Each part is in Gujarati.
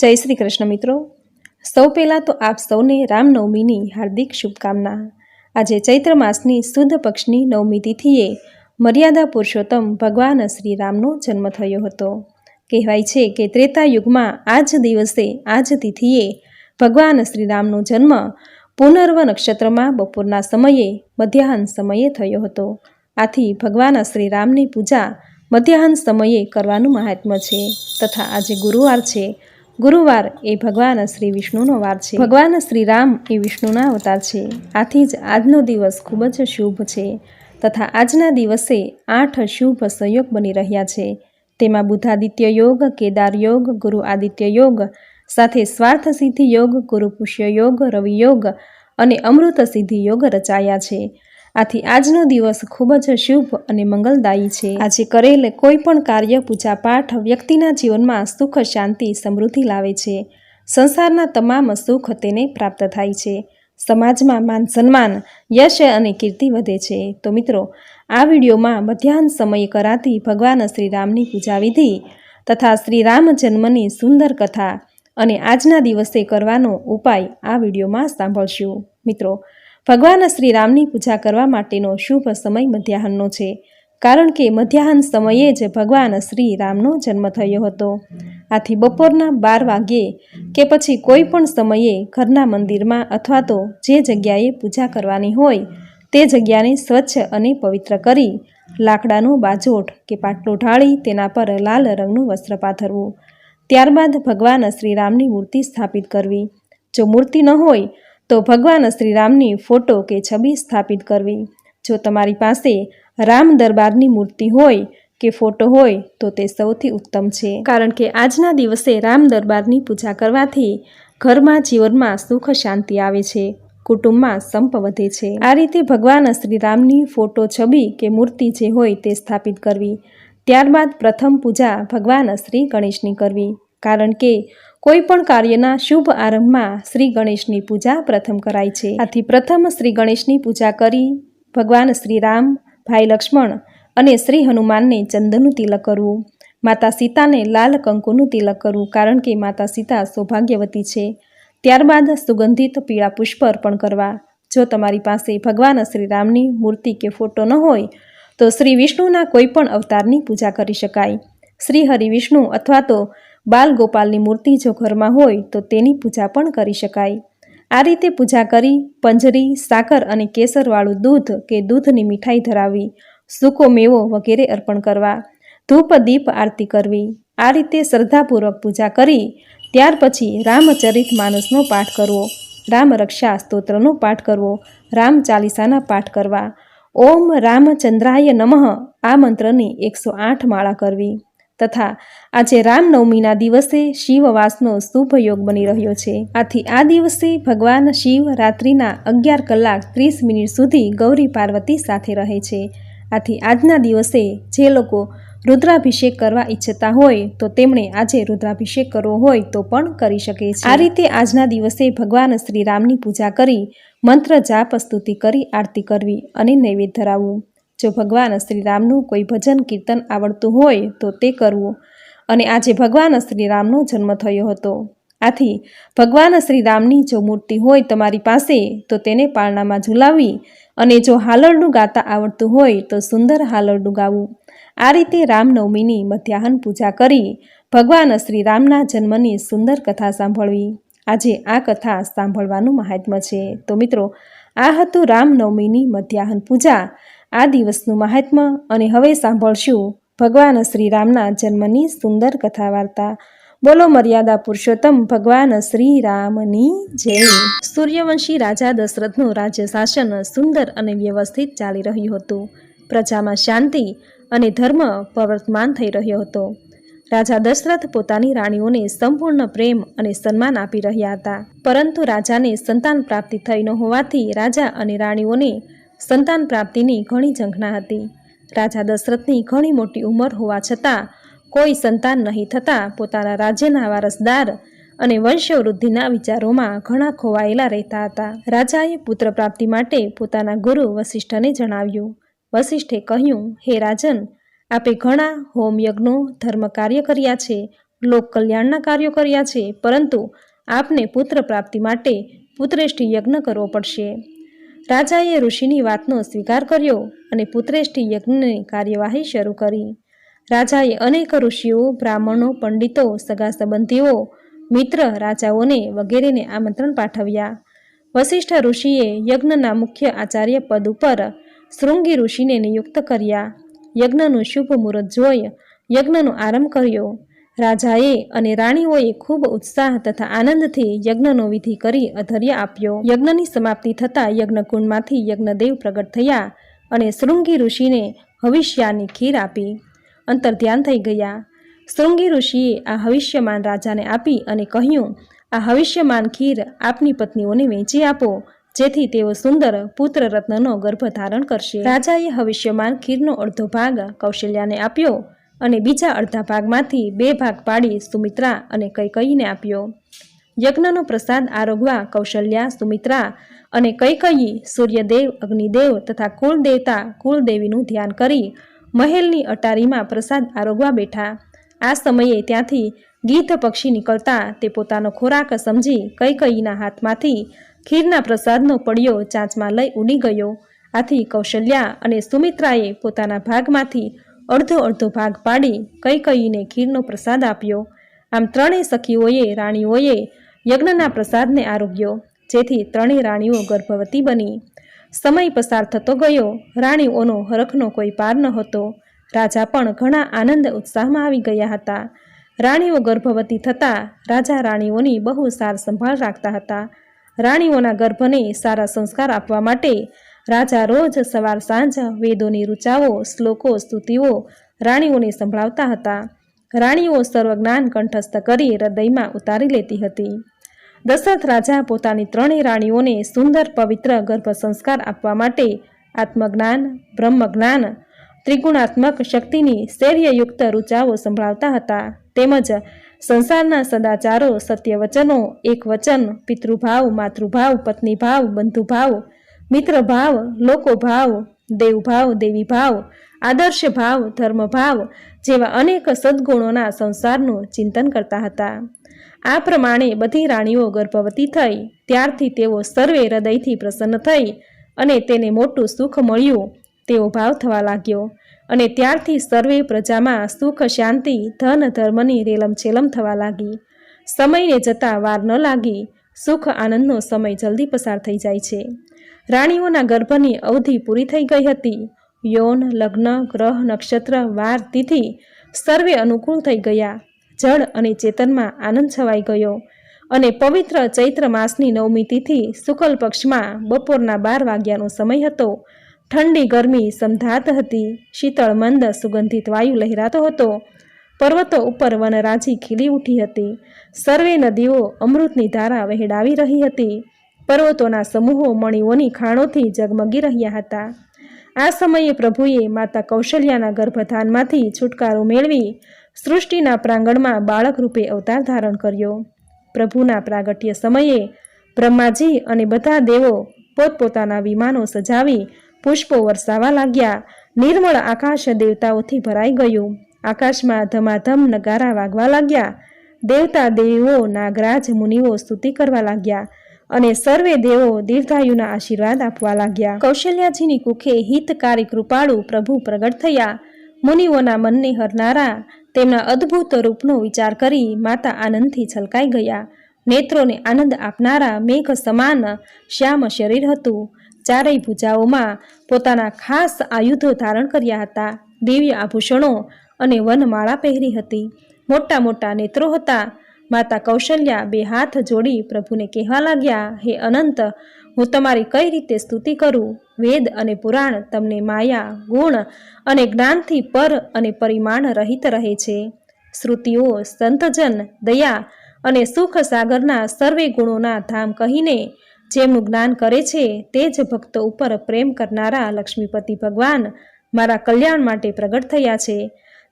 જય શ્રી કૃષ્ણ મિત્રો. સૌ પહેલાં તો આપ સૌને રામનવમીની હાર્દિક શુભકામના. આજે ચૈત્ર માસની શુદ્ધ પક્ષની નવમી તિથિએ મર્યાદા પુરુષોત્તમ ભગવાન શ્રી રામનો જન્મ થયો હતો. કહેવાય છે કે ત્રેતા યુગમાં આ જ દિવસે આ જ તિથિએ ભગવાન શ્રી રામનો જન્મ પુનર્વ નક્ષત્રમાં બપોરના સમયે મધ્યાહન સમયે થયો હતો. આથી ભગવાન શ્રી રામની પૂજા મધ્યાહન સમયે કરવાનું મહાત્મ્ય છે તથા આજે ગુરુવાર છે ગુરુવાર એ ભગવાન શ્રી વિષ્ણુનો વાર છે. ભગવાન શ્રી રામ એ વિષ્ણુના અવતાર છે. આથી જ આજનો દિવસ ખૂબ જ શુભ છે તથા આજના દિવસે આઠ શુભ સંયોગ બની રહ્યા છે. તેમાં બુધાદિત્ય યોગ, કેદાર યોગ, ગુરુ આદિત્ય યોગ, સાથે સ્વાર્થ સિદ્ધિ યોગ, ગુરુ પુષ્ય યોગ, રવિ યોગ અને અમૃત સિદ્ધિ યોગ રચાયા છે. આથી આજનો દિવસ ખૂબ જ શુભ અને મંગલદાયી છે. આજે કરેલ કોઈ પણ કાર્ય પૂજાપાઠ વ્યક્તિના જીવનમાં સુખ, શાંતિ, સમૃદ્ધિ લાવે છે. સંસારના તમામ સુખ તેને પ્રાપ્ત થાય છે. સમાજમાં માન સન્માન, યશ અને કીર્તિ વધે છે. તો મિત્રો, આ વિડીયોમાં મધ્યાહન સમયે કરાતી ભગવાન શ્રી રામની પૂજા વિધિ તથા શ્રીરામ જન્મની સુંદર કથા અને આજના દિવસે કરવાનો ઉપાય આ વિડીયોમાં સાંભળશું. મિત્રો ભગવાન શ્રી રામની પૂજા કરવા માટેનો શુભ સમય મધ્યાહનનો છે. કારણ કે મધ્યાહન સમયે જ ભગવાન શ્રી રામનો જન્મ થયો હતો. આથી બપોરના બાર વાગ્યે કે પછી કોઈ પણ સમયે ઘરના મંદિરમાં અથવા તો જે જગ્યાએ પૂજા કરવાની હોય, તે જગ્યાને સ્વચ્છ અને પવિત્ર કરી, લાકડાનો બાજોટ કે પાટલો ઢાળી તેના પર લાલ રંગનું વસ્ત્ર પાથરવું. ત્યારબાદ ભગવાન શ્રી રામની મૂર્તિ સ્થાપિત કરવી. જો મૂર્તિ ન હોય તો ભગવાન શ્રી રામની ફોટો કે છબી સ્થાપિત કરવી. જો તમારી પાસે રામ દરબારની મૂર્તિ હોય કે ફોટો હોય, તો તે સૌથી ઉત્તમ છે. કારણ કે આજના દિવસે રામ દરબારની પૂજા કરવાથી ઘરમાં જીવનમાં સુખ શાંતિ આવે છે, કુટુંબમાં સંપ વધે છે. આ રીતે ભગવાન શ્રી રામની ફોટો, છબી કે મૂર્તિ જે હોય તે સ્થાપિત કરવી. ત્યારબાદ પ્રથમ પૂજા ભગવાન શ્રી ગણેશની કરવી. કારણ કે કોઈ પણ કાર્યના શુભ આરંભમાં શ્રી ગણેશની પૂજા પ્રથમ કરાય છે. આથી પ્રથમ શ્રી ગણેશની પૂજા કરી ભગવાન શ્રી રામ ભાઈ લક્ષ્મણ અને શ્રી હનુમાનને ચંદનનું તિલક કરવું. માતા સીતાને લાલ કંકુનું તિલક કરવું કારણ કે માતા સીતા સૌભાગ્યવતી છે. ત્યારબાદ સુગંધિત પીળા પુષ્પ અર્પણ કરવા. જો તમારી પાસે ભગવાન શ્રીરામની મૂર્તિ કે ફોટો ન હોય, તો શ્રી વિષ્ણુના કોઈ પણ અવતારની પૂજા કરી શકાય. શ્રી હરિ વિષ્ણુ અથવા તો બાલ ગોપાલની મૂર્તિ જો ઘરમાં હોય તો તેની પૂજા પણ કરી શકાય. આ રીતે પૂજા કરી, પંજરી, સાકર અને કેસરવાળું દૂધ કે દૂધની મીઠાઈ ધરાવી, સૂકો મેવો વગેરે અર્પણ કરવા, ધૂપ, દીપ આરતી કરવી. આ રીતે શ્રદ્ધાપૂર્વક પૂજા કરી, ત્યાર પછી રામચરિત માનસનો પાઠ કરવો, રામ રક્ષા સ્તોત્રનો પાઠ કરવો, રામ ચાલીસાના પાઠ કરવા. ઓમ રામચંદ્રાય નમઃ આ મંત્રની એકસો આઠ માળા કરવી. તથા આજે રામનવમીના દિવસે શિવવાસનો શુભ યોગ બની રહ્યો છે. આથી આ દિવસે ભગવાન શિવ રાત્રિના અગિયાર કલાક ત્રીસ મિનિટ સુધી ગૌરી પાર્વતી સાથે રહે છે. આથી આજના દિવસે જે લોકો રુદ્રાભિષેક કરવા ઈચ્છતા હોય તો તેમણે આજે રુદ્રાભિષેક કરવો હોય તો પણ કરી શકે છે. આ રીતે આજના દિવસે ભગવાન શ્રી રામની પૂજા કરી મંત્ર જાપ સ્તુતિ કરી આરતી કરવી અને નૈવેદ્ય ધરાવવું. જો ભગવાન શ્રી રામનું કોઈ ભજન કીર્તન આવડતું હોય તો તે કરવું. અને આજે ભગવાન શ્રી રામનો જન્મ થયો હતો. આથી ભગવાન શ્રી રામની જો મૂર્તિ હોય તમારી પાસે, તો તેને પારણામાં ઝુલાવી અને જો હાલરડું ગાતા આવડતું હોય, તો સુંદર હાલરડું ગાવું. આ રીતે રામનવમીની મધ્યાહન પૂજા કરી ભગવાન શ્રી રામના જન્મની સુંદર કથા સાંભળવી. આજે આ કથા સાંભળવાનું મહાત્મ્ય છે. તો મિત્રો, આ હતું રામનવમીની મધ્યાહન પૂજા. આ દિવસનું મહાત્મ્ય અને હવે સાંભળશું ભગવાન શ્રી રામના જન્મની સુંદર કથા વાર્તા બોલો મર્યાદા પુરુષોત્તમ, ભગવાન શ્રી રામની જય. સૂર્યવંશી રાજા દશરથનું રાજ્ય શાસન સુંદર અને વ્યવસ્થિત ચાલી રહ્યું હતું. પ્રજામાં શાંતિ અને ધર્મ પ્રવર્તમાન થઈ રહ્યો હતો. રાજા દશરથ પોતાની રાણીઓને સંપૂર્ણ પ્રેમ અને સન્માન આપી રહ્યા હતા. પરંતુ રાજાને સંતાન પ્રાપ્તિ થઈ ન હોવાથી રાજા અને રાણીઓને સંતાન પ્રાપ્તિની ઘણી ઝંખના હતી. રાજા દશરથની ઘણી મોટી ઉંમર હોવા છતાં કોઈ સંતાન નહીં થતાં પોતાના રાજ્યના વારસદાર અને વંશવૃદ્ધિના વિચારોમાં ઘણા ખોવાયેલા રહેતા હતા. રાજાએ પુત્ર પ્રાપ્તિ માટે પોતાના ગુરુ વસિષ્ઠને જણાવ્યું. વસિષ્ઠે કહ્યું, હે રાજન, આપે ઘણા હોમ યજ્ઞો ધર્મ કાર્ય કર્યા છે, લોક કલ્યાણના કાર્યો કર્યા છે, પરંતુ આપને પુત્ર પ્રાપ્તિ માટે પુત્રેષ્ઠી યજ્ઞ કરવો પડશે. રાજાએ ઋષિની વાતનો સ્વીકાર કર્યો અને પુત્રેષ્ઠી યજ્ઞની કાર્યવાહી શરૂ કરી. રાજાએ અનેક ઋષિઓ, બ્રાહ્મણો, પંડિતો સગા સંબંધીઓ મિત્ર રાજાઓને વગેરેને આમંત્રણ પાઠવ્યા. વશિષ્ઠ ઋષિએ યજ્ઞના મુખ્ય આચાર્ય પદ ઉપર શૃંગી ઋષિને નિયુક્ત કર્યા. યજ્ઞનું શુભ મુહૂર્ત જોઈ યજ્ઞનો આરંભ કર્યો. રાજાએ અને રાણીઓએ ખૂબ ઉત્સાહ તથા આનંદથી યજ્ઞનો વિધિ કરી અધર્ય આપ્યો. યજ્ઞની સમાપ્તિ થતાં યજ્ઞકુંડમાંથી યજ્ઞદેવ પ્રગટ થયા અને શૃંગી ઋષિને હવિષ્યાની ખીર આપી. અંતર ધ્યાન થઈ ગયા. શૃંગી ઋષિએ આ હવિષ્યમાન રાજાને આપી અને કહ્યું, આ હવિષ્યમાન ખીર આપની પત્નીઓને વેચી આપો, જેથી તેઓ સુંદર પુત્ર રત્નનો ગર્ભ ધારણ કરશે. રાજાએ હવિષ્યમાન ખીરનો અડધો ભાગ કૌશલ્યાને આપ્યો અને બીજા અડધા ભાગમાંથી બે ભાગ પાડી સુમિત્રા અને કૈકયીને આપ્યો. યજ્ઞનો પ્રસાદ આરોગવા કૌશલ્યા, સુમિત્રા અને કૈકયી, સૂર્યદેવ, અગ્નિદેવ તથા કુળદેવતા કુળદેવીનું ધ્યાન કરી મહેલની અટારીમાં પ્રસાદ આરોગવા બેઠા. આ સમયે ત્યાંથી ગીધ પક્ષી નીકળતા તે પોતાનો ખોરાક સમજી કૈકયીના હાથમાંથી ખીરના પ્રસાદનો પડ્યો ચાંચમાં લઈ ઉડી ગયો. આથી કૌશલ્યા અને સુમિત્રાએ પોતાના ભાગમાંથી અડધો અડધો ભાગ પાડી કૈકયીને ખીરનો પ્રસાદ આપ્યો. આમ ત્રણેય સખીઓએ, રાણીઓએ યજ્ઞના પ્રસાદને આરોગ્યો, જેથી ત્રણેય રાણીઓ ગર્ભવતી બની. સમય પસાર થતો ગયો. રાણીઓનો હરખનો કોઈ પાર ન હતો. રાજા પણ ઘણા આનંદ ઉત્સાહમાં આવી ગયા હતા. રાણીઓ ગર્ભવતી થતાં રાજા રાણીઓની બહુ સાર સંભાળ રાખતા હતા. રાણીઓના ગર્ભને સારા સંસ્કાર આપવા માટે રાજા રોજ સવાર સાંજ વેદોની રૂચાઓ, શ્લોકો, સ્તુતિઓ રાણીઓને સંભળાવતા હતા. રાણીઓ સર્વજ્ઞાન કંઠસ્થ કરી હૃદયમાં ઉતારી લેતી હતી. દશરથ રાજા પોતાની ત્રણેય રાણીઓને સુંદર, પવિત્ર ગર્ભ સંસ્કાર આપવા માટે આત્મજ્ઞાન, બ્રહ્મજ્ઞાન, ત્રિગુણાત્મક શક્તિની શૈર્યયુક્ત રૂચાઓ સંભળાવતા હતા. તેમજ સંસારના સદાચારો સત્ય વચનો એક વચન પિતૃભાવ, માતૃભાવ, પત્નીભાવ, બંધુભાવ મિત્રભાવ, લોકોભાવ, દેવભાવ, દેવીભાવ, આદર્શ ભાવ, ધર્મભાવ જેવા અનેક સદ્ગુણોના સંસારનું ચિંતન કરતા હતા. આ પ્રમાણે બધી રાણીઓ ગર્ભવતી થઈ, ત્યારથી તેઓ સર્વે હૃદયથી પ્રસન્ન થઈ અને તેને મોટું સુખ મળ્યું, તેવો ભાવ થવા લાગ્યો અને ત્યારથી સર્વે પ્રજામાં સુખ, શાંતિ, ધન, ધર્મની રેલમછેલમ થવા લાગી. સમયને જતાં વાર ન લાગી, સુખ, આનંદનો સમય જલ્દી પસાર થઈ જાય છે. રાણીઓના ગર્ભની અવધિ પૂરી થઈ ગઈ હતી. યૌન, લગ્ન, ગ્રહ, નક્ષત્ર, વાર, તિથિ સર્વે અનુકૂળ થઈ ગયા. જળ અને ચેતનમાં આનંદ છવાઈ ગયો અને પવિત્ર ચૈત્ર માસની નવમી તિથિ શુકલ પક્ષમાં બપોરના બાર વાગ્યાનો સમય હતો. ઠંડી ગરમી સમધાત હતી. શીતળ, મંદ, સુગંધિત વાયુ લહેરાતો હતો. પર્વતો ઉપર વનરાજી ખીલી ઉઠી હતી. સર્વે નદીઓ અમૃતની ધારા વહેડાવી રહી હતી. પર્વતોના સમૂહો મણીઓની ખાણોથી જગમગી રહ્યા હતા. આ સમયે પ્રભુએ માતા કૌશલ્યાના ગર્ભધાનમાંથી છુટકારો મેળવી સૃષ્ટિના પ્રાંગણમાં બાળક રૂપે અવતાર ધારણ કર્યો. પ્રભુના પ્રાગટ્ય સમયે બ્રહ્માજી અને બધા દેવો પોતપોતાના વિમાનો સજાવી પુષ્પો વરસાવા લાગ્યા. નિર્મળ આકાશ દેવતાઓથી ભરાઈ ગયું. આકાશમાં ધમાધમ નગારા વાગવા લાગ્યા. દેવતા દેવીઓ, નાગરાજ, મુનિઓ સ્તુતિ કરવા લાગ્યા. અને સર્વે દેવો દીર્ઘાયુના આશીર્વાદ આપવા લાગ્યા. કૌશલ્યાજીની કુખે હિતકારી કૃપાળુ પ્રભુ પ્રગટ થયા. મુનિઓના મનને હરનારા તેમના અદ્ભુત રૂપનો વિચાર કરી માતા આનંદથી છલકાઈ ગયા. નેત્રોને આનંદ આપનારા મેઘ સમાન શ્યામ શરીર હતું. ચારેય ભુજાઓમાં પોતાના ખાસ આયુધો ધારણ કર્યા હતા. દિવ્ય આભૂષણો અને વનમાળા પહેરી હતી. મોટા મોટા નેત્રો હતા. માતા કૌશલ્યા બે હાથ જોડી પ્રભુને કહેવા લાગ્યા, હે અનંત, હું તમારી કઈ રીતે સ્તુતિ કરું? વેદ અને પુરાણ તમને માયા, ગુણ અને જ્ઞાનથી પર અને પરિમાણ રહિત રહે છે. શ્રુતિઓ, સંતજન, દયા અને સુખ સાગરના સર્વે ગુણોના ધામ કહીને, જેમનું જ્ઞાન કરે છે, તે જ ભક્તો ઉપર પ્રેમ કરનારા લક્ષ્મીપતિ ભગવાન મારા કલ્યાણ માટે પ્રગટ થયા છે.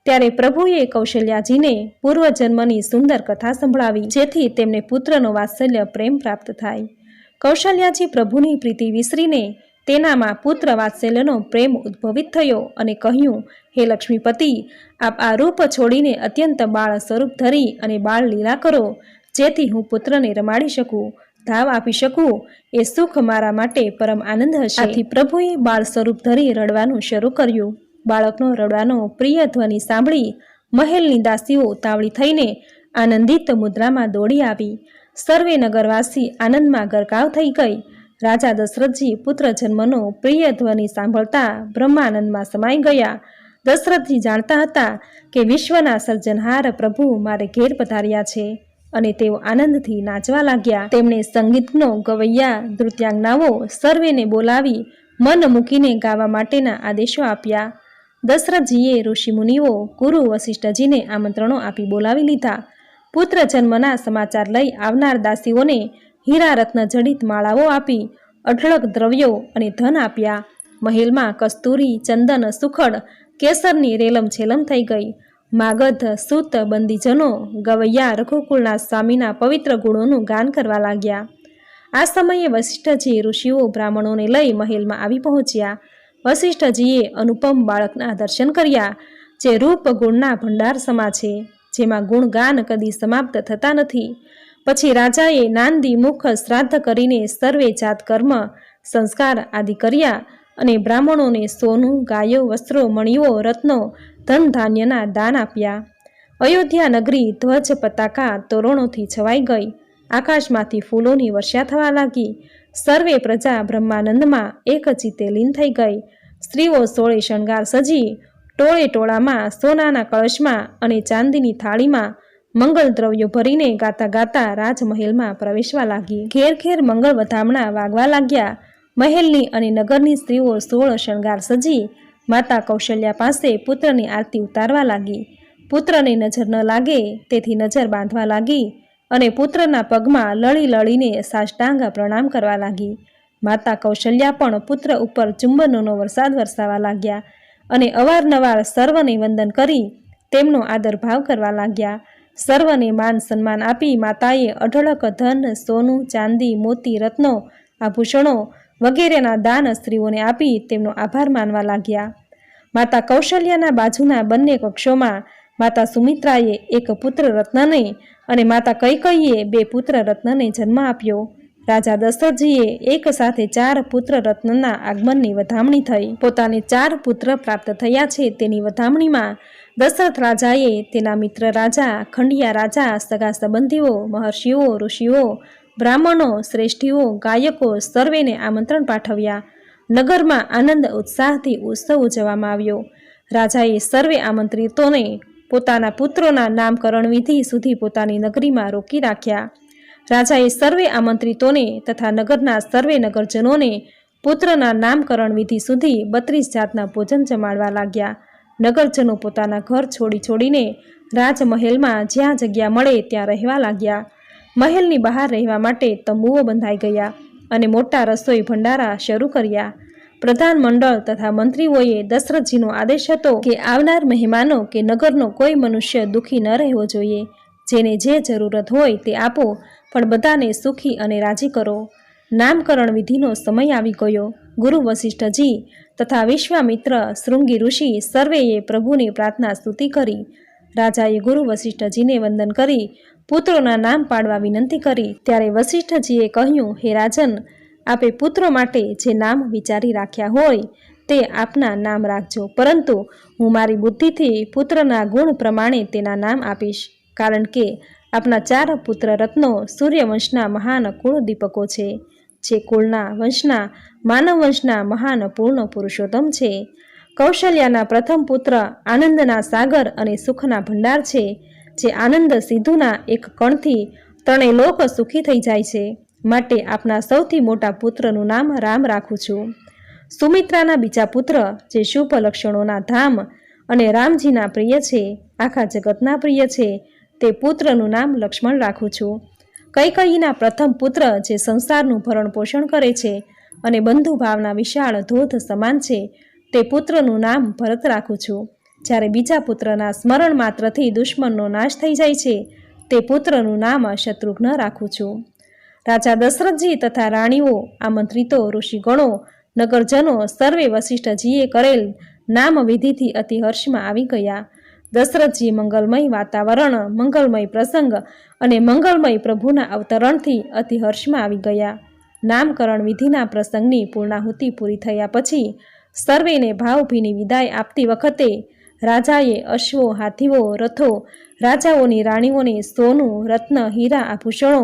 ત્યારે પ્રભુએ કૌશલ્યાજીને પૂર્વજન્મની સુંદર કથા સંભળાવી, જેથી તેમને પુત્રનો વાત્સલ્ય પ્રેમ પ્રાપ્ત થાય. કૌશલ્યાજી પ્રભુની પ્રીતિ વિસરીને તેનામાં પુત્ર વાત્સલ્યનો પ્રેમ ઉદ્ભવિત થયો અને કહ્યું, હે લક્ષ્મીપતિ, આપ આ રૂપ છોડીને અત્યંત બાળ સ્વરૂપ ધરી અને બાળ લીલા કરો, જેથી હું પુત્રને રમાડી શકું, ધાવ આપી શકું, એ સુખ મારા માટે પરમ આનંદ હશે. પ્રભુએ બાળ સ્વરૂપ ધરી રડવાનું શરૂ કર્યું. બાળકનો રડવાનો પ્રિય ધ્વનિ સાંભળી મહેલની દાસીઓ ઉતાવળી થઈને આનંદિત મુદ્રામાં દોડી આવી. સર્વે નગરવાસી આનંદમાં ગરકાવ થઈ ગઈ. રાજા દશરથજી પુત્ર જન્મનો પ્રિય ધ્વનિ સાંભળતા બ્રહ્માનંદમાં સમાઈ ગયા. દશરથજી જાણતા હતા કે વિશ્વના સર્જનહાર પ્રભુ મારે ઘેર પધાર્યા છે અને તેઓ આનંદથી નાચવા લાગ્યા. તેમણે સંગીતનો ગવૈયા, નૃત્યાંગનાઓ સર્વેને બોલાવી મન મૂકીને ગાવા માટેના આદેશો આપ્યા. દશરથજીએ ઋષિમુનિઓ ગુરુ વશિષ્ઠજીને આમંત્રણો આપી બોલાવી લીધા. પુત્ર જન્મના સમાચાર લઈ આવનાર દાસીઓને હીરા રત્ન જડિત માળાઓ આપી, અઢળક દ્રવ્યો અને ધન આપ્યા. મહેલમાં કસ્તુરી, ચંદન, સુખડ, કેસરની રેલમ છેલમ થઈ ગઈ. માગધ, સૂત બંદીજનો, ગવૈયા, રઘુકુળના સ્વામીના પવિત્ર ગુણોનું ગાન કરવા લાગ્યા. આ સમયે વશિષ્ઠજી ઋષિઓ બ્રાહ્મણોને લઈ મહેલમાં આવી પહોંચ્યા. વશિષ્ઠજીએ અનુપમ બાળકના દર્શન કર્યા, જે રૂપ ગુણના ભંડાર સમા છે, જેમાં ગુણગાન કદી સમાપ્ત થતા નથી. પછી રાજાએ નાંદી મુખ શ્રાદ્ધ કરીને સર્વે જાત કર્મ, સંસ્કાર આદિ કર્યા અને બ્રાહ્મણોને સોનું, ગાયો, વસ્ત્રો, મણીઓ, રત્નો, ધન ધાન્યના દાન આપ્યા. અયોધ્યા નગરી ધ્વજ, પતાકા, તોરણોથી છવાઈ ગઈ. આકાશમાંથી ફૂલોની વર્ષા થવા લાગી. સર્વે પ્રજા બ્રહ્માનંદમાં એક ચિત્તે લીન થઈ ગઈ. સ્ત્રીઓ સોળે શણગાર સજી, ટોળે ટોળામાં, સોનાના કળશમાં અને ચાંદીની થાળીમાં મંગળ દ્રવ્યો ભરીને ગાતા ગાતા રાજમહેલમાં પ્રવેશવા લાગી. ઘેર ઘેર મંગળ વધામણા વાગવા લાગ્યા. મહેલની અને નગરની સ્ત્રીઓ સોળ શણગાર સજી, માતા કૌશલ્યા પાસે પુત્રની આરતી ઉતારવા લાગી. પુત્રને નજર ન લાગે, તેથી નજર બાંધવા લાગી. અને પુત્રના પગમાં લળી લળીને સાષ્ટાંગ પ્રણામ કરવા લાગી. માતા કૌશલ્યા પણ પુત્ર ઉપર ચુંબનોનો વરસાદ વરસાવા લાગ્યા અને અવારનવાર સર્વને વંદન કરી તેમનો આદર ભાવ કરવા લાગ્યા. સર્વને માન સન્માન આપી માતાએ અઢળક ધન, સોનું, ચાંદી, મોતી, રત્નો, આભૂષણો વગેરેના દાન સ્ત્રીઓને આપી તેમનો આભાર માનવા લાગ્યા. માતા કૌશલ્યાના બાજુના બંને કક્ષોમાં માતા સુમિત્રાએ એક પુત્ર રત્નને અને માતા કૈકૈયે બે પુત્ર રત્નને જન્મ આપ્યો. રાજા દશરથજીએ એક સાથે ચાર પુત્ર રત્નના આગમનની વધામણી થઈ. પોતાને ચાર પુત્ર પ્રાપ્ત થયા છે તેની વધામણીમાં દશરથ રાજાએ તેના મિત્ર રાજા, ખંડિયા રાજા, સગા સંબંધીઓ, મહર્ષિઓ, ઋષિઓ, બ્રાહ્મણો, શ્રેષ્ઠીઓ, ગાયકો સર્વેને આમંત્રણ પાઠવ્યા. નગરમાં આનંદ ઉત્સાહથી ઉત્સવ ઉજવવામાં આવ્યો. રાજાએ સર્વે આમંત્રિતોને પોતાના પુત્રોના નામકરણ વિધિ સુધી પોતાની નગરીમાં રોકી રાખ્યા રાજાએ સર્વે આમંત્રિતોને તથા નગરના સર્વે નગરજનોને પુત્રના નામકરણ વિધિ સુધી બત્રીસ જાતના ભોજન જમાડવા લાગ્યા. નગરજનો પોતાના ઘર છોડી છોડીને રાજમહેલમાં જ્યાં જગ્યા મળે ત્યાં રહેવા લાગ્યા. મહેલની બહાર રહેવા માટે તંબુઓ બંધાઈ ગયા અને મોટા રસોઈ ભંડારા શરૂ કર્યા. પ્રધાન મંડળ તથા મંત્રીઓએ દશરથજીનો આદેશ હતો કે આવનાર મહેમાનો કે નગરનો કોઈ મનુષ્ય દુઃખી ન રહેવો જોઈએ. જેને જે જરૂરત હોય તે આપો, પણ બધાને સુખી અને રાજી કરો. નામકરણ વિધિનો સમય આવી ગયો. ગુરુ વશિષ્ઠજી તથા વિશ્વામિત્ર શૃંગી ઋષિ સર્વેએ પ્રભુની પ્રાર્થના સ્તુતિ કરી. રાજાએ ગુરુ વશિષ્ઠજીને વંદન કરી, પુત્રોના નામ પાડવા વિનંતી કરી. ત્યારે વશિષ્ઠજીએ કહ્યું, હે રાજન આપે પુત્રો માટે જે નામ વિચારી રાખ્યા હોય તે આપના નામ રાખજો. પરંતુ હું મારી બુદ્ધિથી પુત્રના ગુણ પ્રમાણે તેના નામ આપીશ, કારણ કે આપના ચાર પુત્ર રત્નો સૂર્યવંશના મહાન કુળ દીપકો છે. જે કુળના વંશના, માનવ વંશના મહાન પૂર્ણ પુરુષોત્તમ છે. કૌશલ્યાના પ્રથમ પુત્ર આનંદના સાગર અને સુખના ભંડાર છે, જે આનંદ સિદ્ધુના એક કણથી ત્રણેય લોક સુખી થઈ જાય છે. માટે આપના સૌથી મોટા પુત્રનું નામ રામ રાખું છું. સુમિત્રાના બીજા પુત્ર, જે શુભ લક્ષણોના ધામ અને રામજીના પ્રિય છે, આખા જગતના પ્રિય છે, તે પુત્રનું નામ લક્ષ્મણ રાખું છું. કૈકૈયીના પ્રથમ પુત્ર, જે સંસારનું ભરણ પોષણ કરે છે અને બંધુ ભાવના વિશાળ ધોધ સમાન છે, તે પુત્રનું નામ ભરત રાખું છું. જ્યારે બીજા પુત્રના સ્મરણ માત્રથી દુશ્મનનો નાશ થઈ જાય છે, તે પુત્રનું નામ શત્રુઘ્ન રાખું છું. રાજા દશરથજી તથા રાણીઓ, આમંત્રિતો, ઋષિગણો, નગરજનો, સર્વે વશિષ્ઠજીએ કરેલ નામ વિધિથી અતિ હર્ષમાં આવી ગયા. દશરથજી મંગલમય વાતાવરણ, મંગલમય પ્રસંગ અને મંગલમય પ્રભુના અવતરણથી અતિ હર્ષમાં આવી ગયા. નામકરણ વિધિના પ્રસંગની પૂર્ણાહુતિ પૂરી થયા પછી સર્વેને ભાવભીની વિદાય આપતી વખતે રાજાએ અશ્વો, હાથીઓ, રથો, રાજાઓની રાણીઓને સોનું, રત્ન, હીરા, આભૂષણો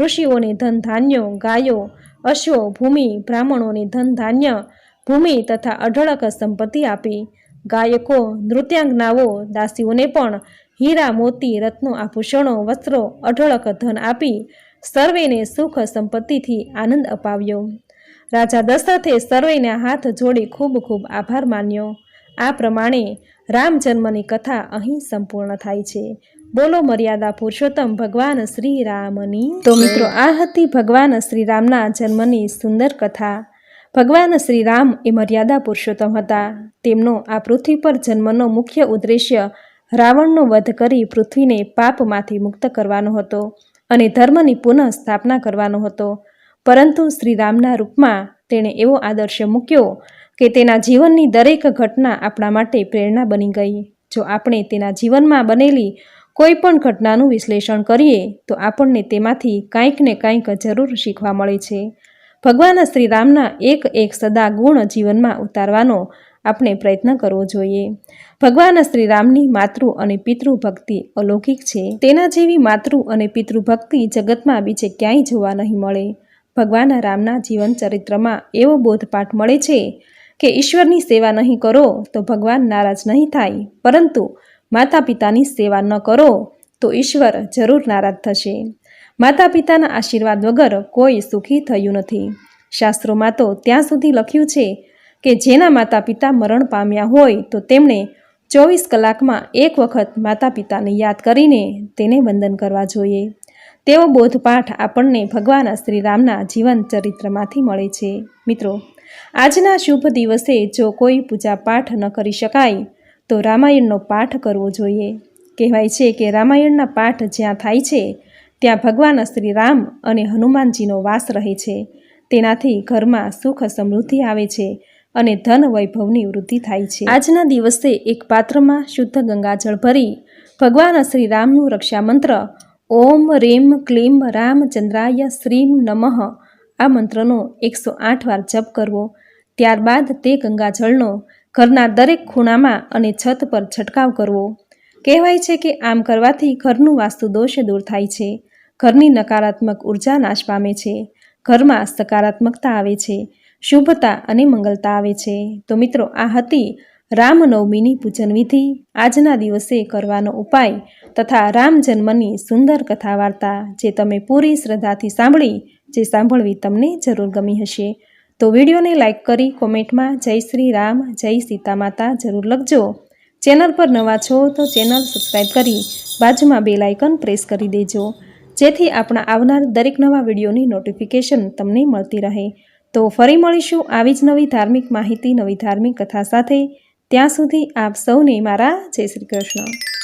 ઋષિઓને ધન ધાન્યો, ગાયો, અશ્વો, ભૂમિ, બ્રાહ્મણોને ધન ધાન્ય, ભૂમિ તથા અઢળક સંપત્તિ આપી. ગાયકો, નૃત્યાંગનાઓ, દાસીઓને પણ હીરા, મોતી, રત્નો, આભૂષણો, વસ્ત્રો, અઢળક ધન આપી સર્વેને સુખ સંપત્તિથી આનંદ અપાવ્યો. રાજા દશરથે સર્વેને હાથ જોડી ખૂબ ખૂબ આભાર માન્યો. આ પ્રમાણે રામ જન્મની કથા અહીં સંપૂર્ણ થાય છે. બોલો મર્યાદા પુરુષોત્તમ ભગવાન શ્રી રામની તો મિત્રો આ હતી ભગવાન શ્રી રામના જન્મની સુંદર કથા. ભગવાન શ્રી રામ એ મર્યાદા પુરુષોત્તમ હતા. તેમનો આ પૃથ્વી પર જન્મનો મુખ્ય ઉદ્દેશ્ય રાવણનો વધ કરી પૃથ્વીને પાપમાંથી મુક્ત કરવાનો હતો અને ધર્મની પુનઃ સ્થાપના કરવાનો હતો. પરંતુ શ્રી રામના રૂપમાં તેણે એવો આદર્શ મૂક્યો કે તેના જીવનની દરેક ઘટના આપણા માટે પ્રેરણા બની ગઈ. જો આપણે તેના જીવનમાં બનેલી કોઈ પણ ઘટનાનું વિશ્લેષણ કરીએ તો આપણને તેમાંથી કાંઈક ને કાંઈક જરૂર શીખવા મળે છે. ભગવાન શ્રી રામના એક એક સદા ગુણ જીવનમાં ઉતારવાનો આપણે પ્રયત્ન કરવો જોઈએ. ભગવાન શ્રી રામની માતૃ અને પિતૃ ભક્તિ અલૌકિક છે. તેના જેવી માતૃ અને પિતૃ ભક્તિ જગતમાં બીજે ક્યાંય જોવા નહીં મળે. ભગવાન રામના જીવન ચરિત્રમાં એવો બોધપાઠ મળે છે કે ઈશ્વરની સેવા નહીં કરો તો ભગવાન નારાજ નહીં થાય. પરંતુ માતા પિતાની સેવા ન કરો, તો ઈશ્વર જરૂર નારાજ થશે. માતા પિતાના આશીર્વાદ વગર કોઈ સુખી થયું નથી. શાસ્ત્રોમાં તો ત્યાં સુધી લખ્યું છે કે જેના માતા પિતા મરણ પામ્યા હોય, તો તેમણે ચોવીસ કલાકમાં એક વખત માતા પિતાને યાદ કરીને તેને વંદન કરવા જોઈએ. તેવો બોધપાઠ આપણને ભગવાન શ્રી રામના જીવન ચરિત્રમાંથી મળે છે. મિત્રો, આજના શુભ દિવસે જો કોઈ પૂજા પાઠ ન કરી શકાય તો રામાયણનો પાઠ કરવો જોઈએ. કહેવાય છે કે રામાયણના પાઠ જ્યાં થાય છે, ત્યાં ભગવાન શ્રી રામ અને હનુમાનજીનો વાસ રહે છે. તેનાથી ઘરમાં સુખ સમૃદ્ધિ આવે છે અને ધન વૈભવની વૃદ્ધિ થાય છે. આજના દિવસે એક પાત્રમાં શુદ્ધ ગંગાજળ ભરી ભગવાન શ્રી રામનું રક્ષા મંત્ર ઓમ રેમ ક્લીમ રામચંદ્રાય શ્રીમ નમઃ આ મંત્રનો એકસો આઠ વાર જપ કરવો. ત્યારબાદ તે ગંગાજળનો ઘરના દરેક ખૂણામાં અને છત પર છંટકાવ કરવો. કહેવાય છે કે આમ કરવાથી ઘરનું વાસ્તુ દોષ દૂર થાય છે. ઘરની નકારાત્મક ઊર્જા નાશ પામે છે. ઘરમાં સકારાત્મકતા આવે છે. શુભતા અને મંગલતા આવે છે. તો મિત્રો, આ હતી રામનવમીની પૂજન વિધિ આજના દિવસે કરવાનો ઉપાય તથા રામ જન્મની સુંદર કથા વાર્તા જે તમે પૂરી શ્રદ્ધાથી સાંભળી, જે સાંભળવી તમને જરૂર ગમી હશે. તો વિડીયોને લાઇક કરી કોમેન્ટમાં જય શ્રી રામ, જય સીતા માતા જરૂર લખજો. ચેનલ પર નવા છો તો ચેનલ સબસ્ક્રાઈબ કરી બાજુમાં બે લાઇકન પ્રેસ કરી દેજો. જેથી આપણા આવનાર દરેક નવા વિડીયોની નોટિફિકેશન તમને મળતી રહે. તો ફરી મળીશું આવી જ નવી ધાર્મિક માહિતી, નવી ધાર્મિક કથા સાથે. ત્યાં સુધી આપ સૌને મારા જય શ્રી કૃષ્ણ.